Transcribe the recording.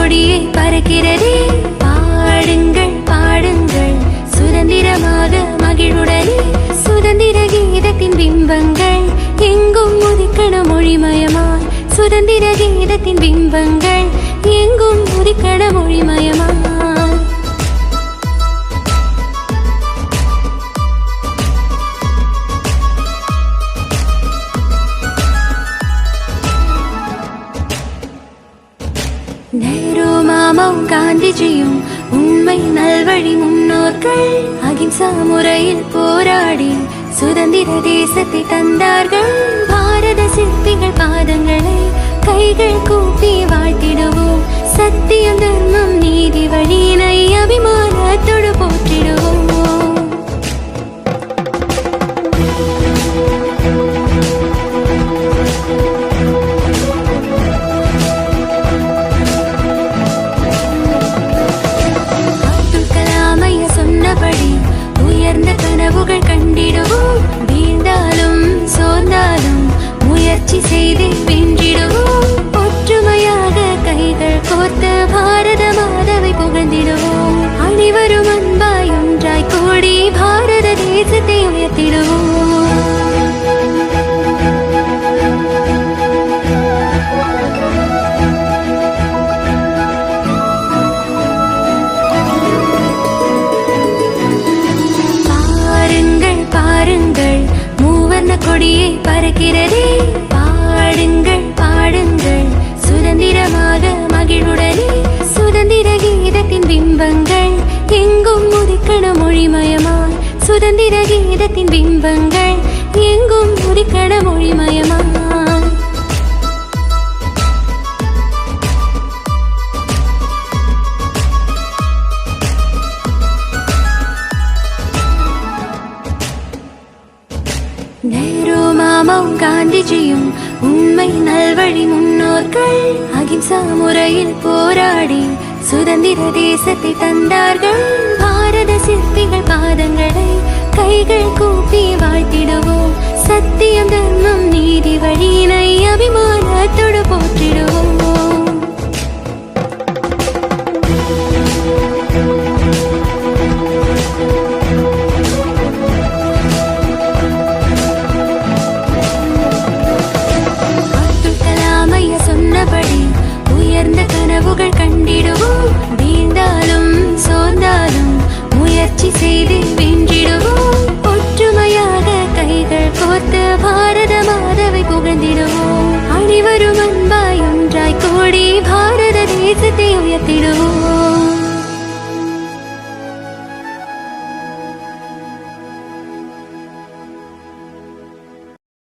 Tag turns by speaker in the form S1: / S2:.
S1: கொடியை பறக்கிறதே. பாடுங்கள் பாடுங்கள். சுதந்திரமாக மகிழுடனே. சுதந்திர கீதத்தின் பிம்பங்கள் எங்கும் முதிக்கண மொழிமயமாய். சுதந்திர கீதத்தின் பிம்பங்கள் எங்கும் முதிக்கண மொழிமயமாய். மாமாவும் காந்திஜியும் உண்மை நல்வழி முன்னோர்கள் அகிம்சா முறையில் போராடி சுதந்திர தேசத்தை தந்தார்கள். பாரத சிற்பிகள் பாதங்களை கைகள் கூப்பி வாழ் உயர்ந்த கனவுகள் கண்டிடுவோம் வீழ்ந்தாலும் சோர்ந்தாலும் கொடியை பறக்கிறதே. பாடுங்கள் பாடுங்கள். சுதந்திரமாக மகிழுடனே சுதந்திர கீதத்தின் பிம்பங்கள் எங்கும் முதிக்கண மொழிமயமாய். சுதந்திர கீதத்தின் பிம்பங்கள் எங்கும் முதிக்கண மொழிமயமாய். நேரு மாமாவும் காந்திஜியும் உண்மை நல்வழி முன்னோர்கள். அகிம்சா முறையில் போராடி சுதந்திர தேசத்தை தந்தார்கள். பாரத சிற்பிகள் பாதங்களை கைகள் கூப்பி வாழ்த்திடுவோம். சத்தியம் தர்மம் நீதி செய்து வென்றிடுவோம். ஒற்றுமையாக கைகள் கோர்த்து பாரத மாதவை புகழ்ந்திடுவோம். அனைவரும் அன்பாய் ஒன்றாய் கூடி பாரத தேசத்தை உயர்த்திடுவோம்.